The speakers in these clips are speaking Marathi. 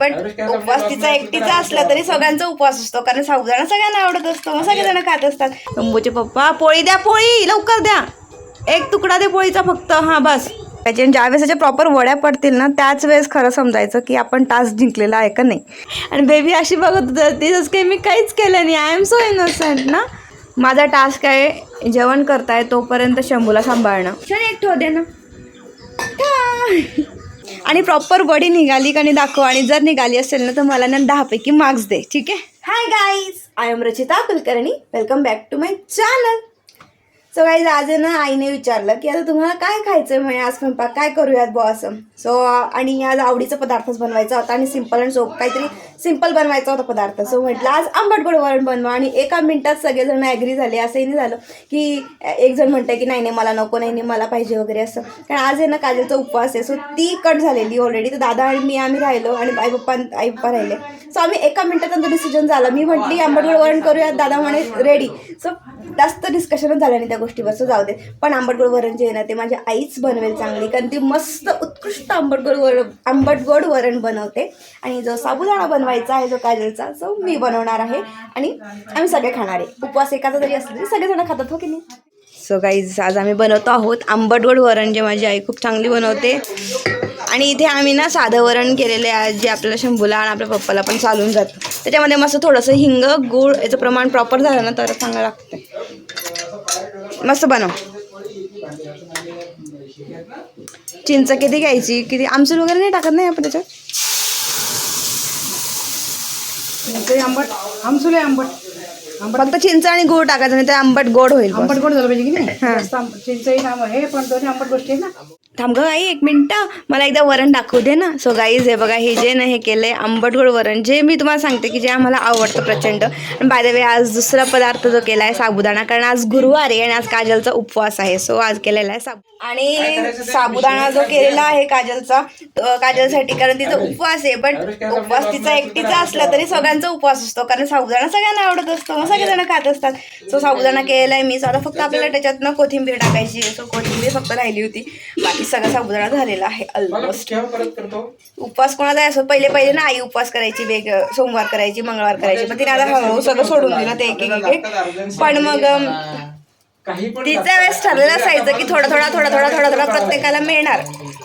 पण उपवास तिचा एकटीचा असला तरी सगळ्यांचा उपवास असतो. कारण साबुदाणा सगळ्यांना आवडत असतो. मग सगळेजण खात असतात. शंभूचे पप्पा पोळी द्या पोळी! लवकर द्या. एक तुकडा दे पोळीचा फक्त. हा बस. त्याच्या ज्या वेळेस त्याच्या प्रॉपर वड्या पडतील ना त्याच वेळेस खरं समजायचं की आपण टास्क जिंकलेला आहे का नाही. आणि बेबी अशी बघत होती जसं काही मी काहीच केलं नाही. आय एम सो इनोसंट ना. माझा टास्क आहे जेवण करताय तोपर्यंत शंभूला सांभाळणं. क्षण एक ठेव दे ना. आणि प्रॉपर बॉडी निघाली का नाही दाखव. आणि जर निघाली असेल ना तर मला ना दहापैकी मार्क्स दे. ठीक आहे? Hi guys I am Rachita Kulkarni. Welcome back to my channel so काही आज आहे ना आईने विचारलं की आता तुम्हाला काय खायचं आहे म्हणे आज स्वयंपाक काय करूयात बुवा असं. सो आणि आज आवडीचा पदार्थच बनवायचा होता आणि सिंपल आणि सोप काहीतरी सिंपल बनवायचा होता पदार्थ. सो म्हटलं आज आंबट गोड वरण बनवा. आणि एका मिनिटात सगळेजण ॲग्री झाले. असंही नाही झालं की एक जण म्हणतंय की नाही नाही मला नको नाही नाही मला पाहिजे वगैरे असं. कारण आज आहे ना काजलचा उपवास आहे. सो ती कट झालेली ऑलरेडी तर दादा आणि मी आम्ही राहिलो आणि आई पप्पा आई पप्पा राहिले. सो आम्ही एका मिनिटात तो डिसिजन झाला. मी म्हटली आंबट गोड वरण करूयात. दादा म्हणे रेडी सो जास्त डिस्कशनच झालं नाही त्या गोष्टी बस जाऊ देत पण आंबट गोड वरण जे आहे ना ते माझी आईच बनवेल चांगली. कारण ती मस्त उत्कृष्ट आंबट गोड वरण आंबट गोड वरण बनवते. आणि जो साबुदाणा बनवायचा आहे जो काजलचा सो मी बनवणार आहे. आणि आम्ही सगळे खाणार आहे. उपवास एकाचा जरी असला तरी सगळेजण खातात हो की नाही? सो गाईज आज आम्ही बनवतो आहोत आंबट गोड वरण जे माझी आई खूप चांगली बनवते. आणि इथे आम्ही ना साधं वरण केलेलं आहे. आज जे आपल्याला शंभूला आणि आपल्या पप्पाला पण चालून जातं. त्याच्यामध्ये मस्त थोडंसं हिंग गूळ याचं प्रमाण प्रॉपर झालं ना तर चांगलं लागतं मस्त बनव. चिंच किती घ्यायची? किती? आमसूल वगैरे नाही टाकत नाही आपण त्याच्यात? आंबट आमसुले आंबट. फक्त चिंच आणि गूळ टाकायचं नाही तर आंबट गोड होईल. आंबट गोड झालं पाहिजे की नाही? हा. चिंचही हे पण दोन्ही आंबट गोष्टी आहे ना? थांब गं आई एक मिनटं. मला एकदा वरण दाखवू दे ना. सो गाईज हे बघा हे जे ना हे केलं आहे आंबटगोड वरण जे मी तुम्हाला सांगते की जे आम्हाला आवडतं प्रचंड. आणि बाय द वे आज दुसरा पदार्थ जो केला आहे साबुदाणा कारण आज गुरुवार आहे आणि आज काजलचा उपवास आहे. सो आज केलेला आहे साबू आणि साबुदाणा जो केलेला आहे काजलचा काजलसाठी कारण तिचा उपवास आहे. पण उपवास तिचा एकटीचा असला तरी सगळ्यांचा उपवास असतो कारण साबुदाणा सगळ्यांना आवडत असतो मग सगळेजण खात असतात. सो साबुदाणा केलेला आहे मी. आता फक्त आपल्याला त्याच्यातनं कोथिंबीर टाकायची सो कोथिंबीर फक्त राहिली होती. बाकी सगळा साबुदाणा झालेला आहे ऑलमोस्ट उपवास कोणाचा असो पहिले पहिले ना आई उपवास करायची वेग सोमवार करायची मंगळवार करायची. पण तिने आता हळूहळू सगळं सोडून दिलं ते एक एक पण मग तिच्या वेळेस ठरलेलं असायचं की थोडा थोडा थोडा थोडा थोडा थोडा प्रत्येकाला मिळणार.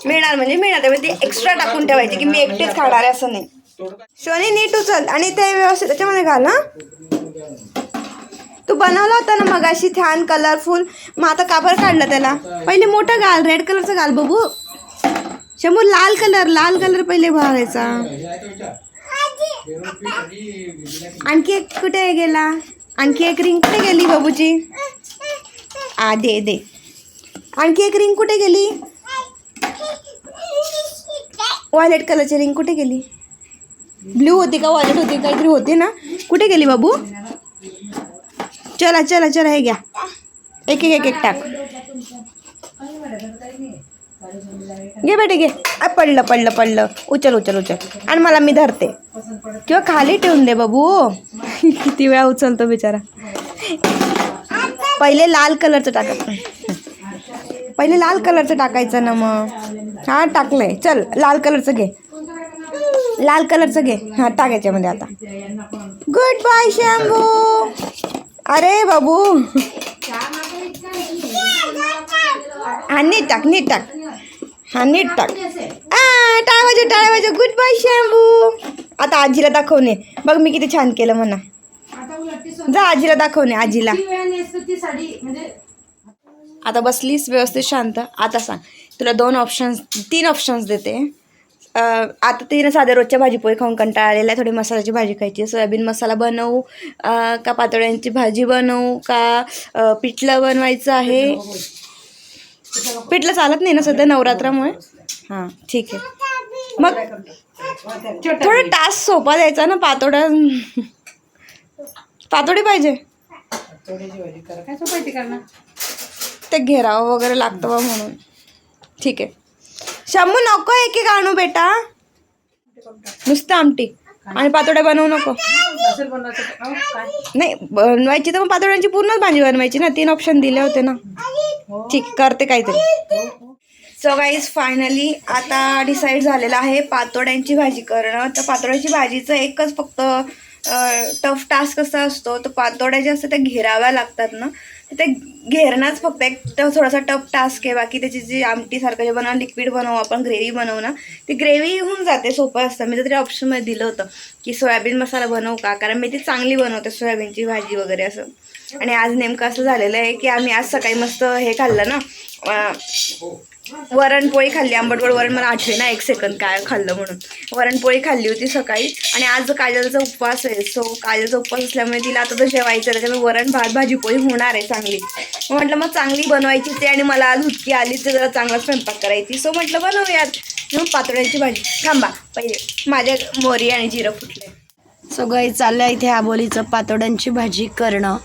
मिळणार म्हणजे मिळणार. त्यामुळे ती एक्स्ट्रा टाकून ठेवायची की मी एकटीच खाणार आहे असं नाही. शोनी नीट उचल. आणि ते व्यवस्थित त्याच्यामध्ये घाल हा. तू बनवला होता ना मगाशी छान कलरफुल मग आता काबर काढलं त्याला? पहिले मोठं घाल रेड कलरचं घाल बघू शंभू लाल कलर लाल कलर पहिले भरायचा. आणखी एक कुठे गेला? आणखी एक रिंग कुठे गेली बाबूची? आ दे दे. आणखी एक रिंग कुठे गेली? व्हायलेट कलरची रिंग कुठे गेली? ब्ल्यू होती का? व्हायलेट होती काहीतरी होती ना? कुठे गेली बाबू? चला चला चला हे घ्या. एक एक एक एक टाक. घे बेटे घे. आ, पडलं पडलं पडलं. उचल उचल उचल. आणि मला मी धरते. किंवा खाली ठेवून दे बाबू. किती वेळा उचलतो बिचारा. पहिले लाल कलरचं टाकत पहिले लाल कलरचं टाकायचं ना मग. हां टाकलंय. चल लाल कलरचं घे. लाल कलरचं घे. हां टाक याच्यामध्ये आता. गुड बाय शॅम्बू अरे बाबू. हा नीट टाक नीट टाक. हा नीट टाक. आ टाळ टाळवायचं गुड बाय शॅम्बू आता आजीला दाखवणे. बघ मी किती छान केलं म्हणा. जा आजीला दाखवणे आजीला. आता बसलीस व्यवस्थित शांत. आता सांग. तुला दोन ऑप्शन्स तीन ऑप्शन्स देते. आता तिने साध्या रोजच्या भाजीपोळी खाऊन कंटाळा आलेला आहे. थोडी मसाल्याची भाजी खायची सोयाबीन मसाला बनवू का पातोड्यांची भाजी बनवू का पिठलं बनवायचं आहे? पिठलं चालत नाही ना सध्या नवरात्रामुळे? हां ठीक आहे. मग थोडं टास्क सोपा द्यायचा ना पातोड्या पातोडी पाहिजे. ते घेरावं वगैरे लागतं बा म्हणून. ठीक आहे. शंभू नको एक एक आणू बेटा? नुसतं आमटी. आणि पातोड्या बनवू नको. नाही बनवायची तर मग पातोड्यांची पूर्णच भाजी बनवायची ना. तीन ऑप्शन दिले होते ना. ठीक करते काहीतरी. सो गाईज फायनली आता डिसाईड झालेलं आहे पातोड्यांची भाजी करणं. तर पातोड्याची भाजीचं एकच फक्त टफ टास्क असा असतो तर पातोड्या ज्या असतात त्या घेराव्या लागतात ना तर ते घेरणंच फक्त एक थोडासा टफ टास्क आहे बाकी त्याची जी आमटीसारखं जे बनव लिक्विड बनवू आपण ग्रेव्ही बनवू ना ती ग्रेव्ही होऊन जाते सोपं असतं. मी तर तरी ऑप्शनमध्ये दिलं होतं की सोयाबीन मसाला बनवू का? कारण मी ती चांगली बनवते सोयाबीनची भाजी वगैरे असं. आणि आज नेमकं असं झालेलं आहे की आम्ही आज सकाळी मस्त हे खाल्लं ना वरणपोळी खाल्ली आंबटगोड वरण मला आठवे ना एक सेकंद काय खाल्लं म्हणून. वरणपोळी खाल्ली होती सकाळी आणि आज काजलचा उपवास आहे. सो काजलचा उपवास असल्यामुळे तिला आता तर जेवायचं त्याच्यामुळे वरण भात भाजी पोळी होणार आहे चांगली. मग म्हटलं मग चांगली बनवायची ते आणि मला आज हुटकी आली तर जरा चांगला स्वयंपाक करायची. सो म्हटलं बनवूयात मग पातोड्यांची भाजी. थांबा पहिले माझ्या मोरी आणि जिरं फुटले सगळं चाललंय इथे आबोलीचं पातोड्यांची भाजी करणं.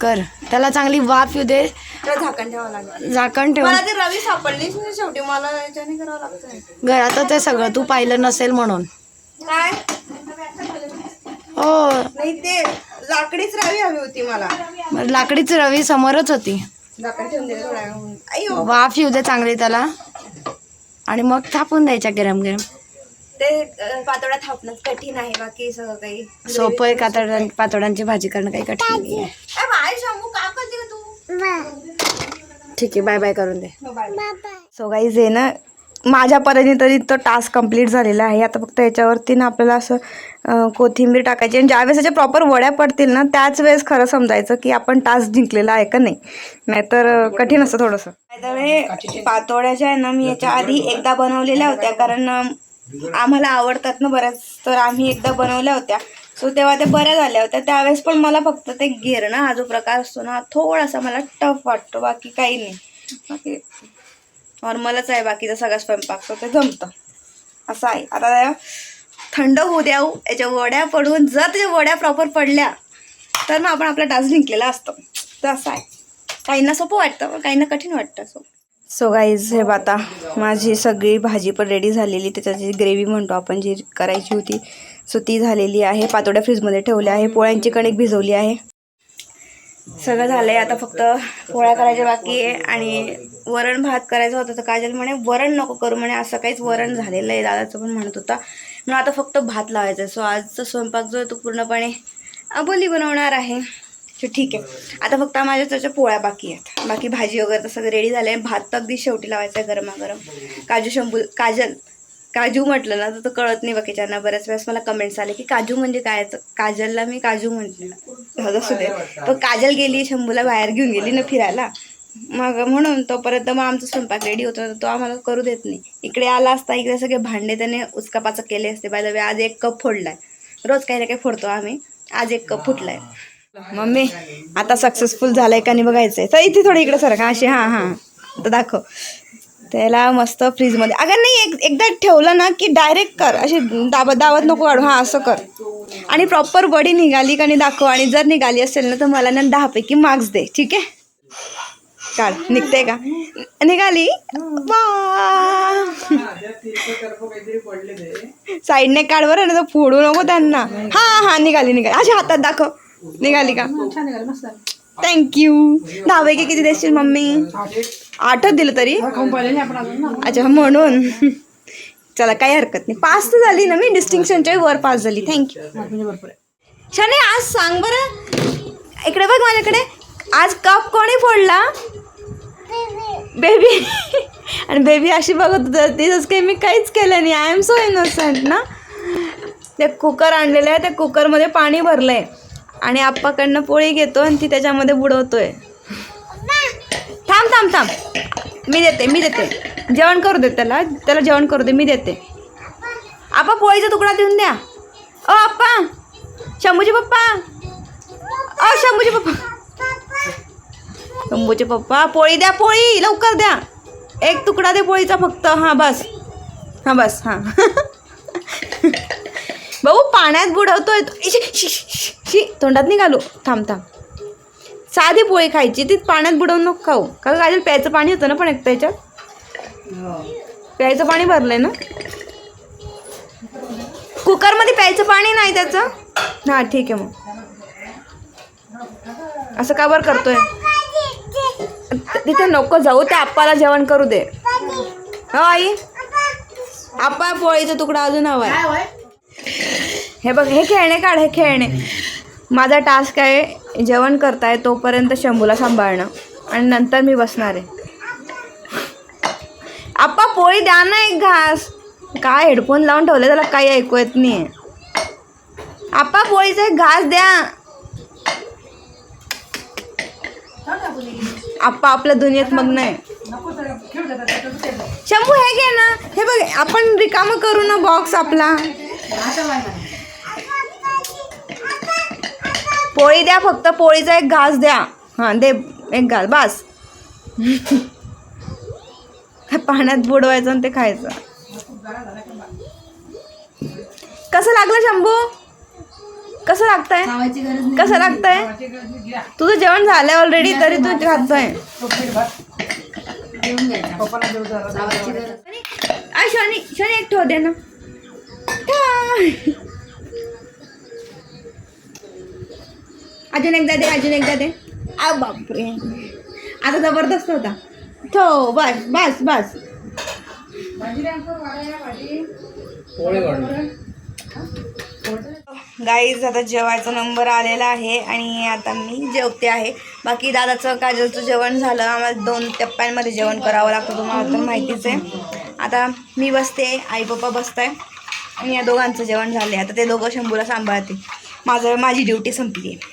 कर. त्याला चांगली वाफ येऊ दे. झाकण ठेवावं लागेल. झाकण ठेव मला ते रवी सापडलीच नाही शेवटी. मला याच्याने करावं लागतं घरातच आहे सगळं. तू पाहिलं नसेल म्हणून. काय? हो. नाही ते लाकडीच रवी हवी होती मला. मग लाकडीच रवी समोरच होती. झाकण ठेवून दिलं थोड्या वेळ अयो वाफ येऊ दे चांगली त्याला. आणि मग थापून द्यायच्या गरम गरम. ते अं, पातोड्या थापणं कठीण आहे. बाकी सगळं काही सोपं आहे कातड्यां पातोड्यांची भाजी करणं काही कठीण नाही आहे ए, बाय शंभू का करते का तू? ठीक आहे बाय बाय करून दे. सो गाईज आहे ना माझ्या परीने तरी तो टास्क कंप्लीट झालेला आहे. आता फक्त याच्यावरती ना आपल्याला असं कोथिंबीर टाकायची. आणि ज्यावेळेस याच्या प्रॉपर वड्या पडतील ना त्याच वेळेस खरं समजायचं की आपण टास्क जिंकलेला आहे का नाही. नाहीतर कठीण असतं थोडंसं. हे पातोड्या ज्या आहे ना मी याच्या आधी एकदा बनवलेल्या होत्या. कारण आम्हाला आवडतात ना बऱ्याच तर आम्ही एकदा बनवल्या होत्या. सो तेव्हा त्या बऱ्या झाल्या होत्या. त्यावेळेस पण मला फक्त ते घेरणं हा जो प्रकार असतो ना थोडासा मला टफ वाटतो बाकी काही नाही. बाकी नॉर्मलच आहे बाकीचा सगळा स्वयंपाक. तो ते जमतं. असं आहे. आता थंड होऊ द्याऊ याच्या वड्या पडून जर त्याच्या वड्या प्रॉपर पडल्या तर मग आपण आपला डास जिंकलेला असतो. तर असं आहे. काहींना सोपं वाटतं काहींना कठीण वाटतं. सो सो गाईज हे आता माझी सगळी भाजी पण रेडी झालेली. त्याच्याची ग्रेव्ही म्हणतो आपण जी करायची होती सो ती झालेली आहे पातोड्या फ्रीजमध्ये ठेवल्या आहे पोळ्यांची कणिक भिजवली आहे. सगळं झालं आहे आता फक्त पोळ्या करायच्या बाकी आहे आणि वरण भात करायचं होतं तर काजल म्हणे वरण नको करू म्हणे असं काहीच वरण झालेलं आहे दादाचं पण म्हणत होता. म्हणून आता फक्त भात लावायचा आहे. सो आजचा स्वयंपाक जो आहे तो पूर्णपणे अबोली बनवणार आहे. सो ठीक आहे. आता फक्त माझ्या त्याच्या पोळ्या बाकी आहेत. बाकी भाजी वगैरे तर सगळं रेडी झालं आहे भात तर अगदी शेवटी लावायचा आहे गरमागरम. काजू शंभू काजल काजू म्हटलं ना तर तो कळत नाही बाकीच्यांना बऱ्याच वेळेस मला कमेंट्स आले की काजू म्हणजे काय? काजलला मी काजू म्हटलं. असू दे. काजल गेली शंभूला बाहेर घेऊन गेली ना फिरायला. मग म्हणून तोपर्यंत मग आमचा स्वयंपाक रेडी होता तो आम्हाला करू देत नाही. इकडे आला असता इकडे सगळे भांडे त्याने उचकापाचक केले असते. बाय वे आज एक कप फोडलाय. रोज काही ना काही फोडतो आम्ही. आज एक कप फुटलाय. मम्मी आता सक्सेसफुल झालंय का नाही बघायचंय. तर इथे थोडं इकडे सर का अशी हां हां. तर दाखव. त्याला मस्त फ्रीजमध्ये. अगं नाही एक एकदा ठेवलं ना की डायरेक्ट कर. अशी दाबत दावत नको काढू हां असं कर. आणि प्रॉपर बॉडी निघाली का नाही दाखव. आणि जर निघाली असेल ना तर मला ना दहापैकी मार्क्स दे. ठीक आहे? काढ. निघते का? निघाली? साईडने काढ बरं ना तर फोडू नको त्यांना. हां हां निघाली निघाली. अशी हातात दाखव. निघाली का? थँक्यू दहापैकी किती देशील मम्मी? आठच दिलं तरी? अच्छा म्हणून. चला काही हरकत नाही. पास तर झाली ना मी? डिस्टिंक्शनच्या वर पास झाली. थँक्यू शने आज सांग बरं. इकडे बघ माझ्याकडे. आज कप कोणी फोडला? बेबी आणि बेबी अशी बघत होतं. तिथंच काही मी काहीच केलं नाही. आय एम सो इनोसंट ना? ते कुकर आणलेलं आहे. त्या कुकरमध्ये पाणी भरलं आहे आणि आप्पाकडनं पोळी घेतो आणि ती त्याच्यामध्ये बुडवतोय. थांब थांब थांब. मी देते मी देते. जेवण करू दे त्याला. त्याला जेवण करू दे मी देते. आपा पोळीचा तुकडा देऊन द्या. ओ आप्पा. शंभूचे पप्पा. अ शंभूचे पप्पा. शंभूचे पप्पा पोळी द्या पोळी. लवकर द्या. एक तुकडा दे पोळीचा फक्त. हां बस. हां बस. हां. भाऊ पाण्यात बुडवतोय तो. शी, शी तोंडात निघालो. थांब थांब. साधी पोळी खायची ती पाण्यात बुडवून नको खाऊ. का काय प्यायचं पाणी होतं ना पण एक त्याच्यात प्यायचं पाणी भरलंय ना? कुकरमध्ये प्यायचं पाणी नाही त्याचं? हां ठीक आहे मग. असं का बरं करतोय? तिथे नको जाऊ त्या आप्पाला जेवण करू दे. हो आई. आपा पोळीचा तुकडा अजून हवा आहे. हे बघ हे खेळणे काढ हे खेळणे. माझा टास्क आहे जेवण करताय तोपर्यंत शंभूला सांभाळणं. आणि नंतर मी बसणार आहे. आप्पा पोळी द्या ना एक घास. काय हेडफोन लावून ठेवले त्याला काही ऐकू येत नाही आप्पा पोळीचा एक घास द्या. आप्पा आपल्या दुनियेत मग नाही. शंभू हे घे ना. हे बघ आपण रिकामं करू ना बॉक्स आपला. पोळी द्या फक्त पोळीचा एक घास द्या. हां दे एक घास बस. पाण्यात बुडवायचं आणि ते खायचं. कसं लागलं शंभू? कसं लागतंय? कसं लागतंय? तुझं जेवण झालंय ऑलरेडी तरी तू खातोय. शनी शनी एक ठेव दे ना. अजून एकदा दे अजून एकदा दे. आ बापरे. आता जबरदस्त होता. ठेव बस बस बस. गाईज आता जेवायचा नंबर आलेला आहे आणि आता मी जेवते आहे. बाकी दादाचं काजलचं जेवण झालं. आम्हाला दोन टप्प्यांमध्ये जेवण करावं लागतं तुम्हाला तर माहितीच आहे. आता मी बसते आई पप्पा बसताय आणि या दोघांचं जेवण झालं आता ते दोघं शंभूला सांभाळते माझं माझी ड्युटी संपली आहे.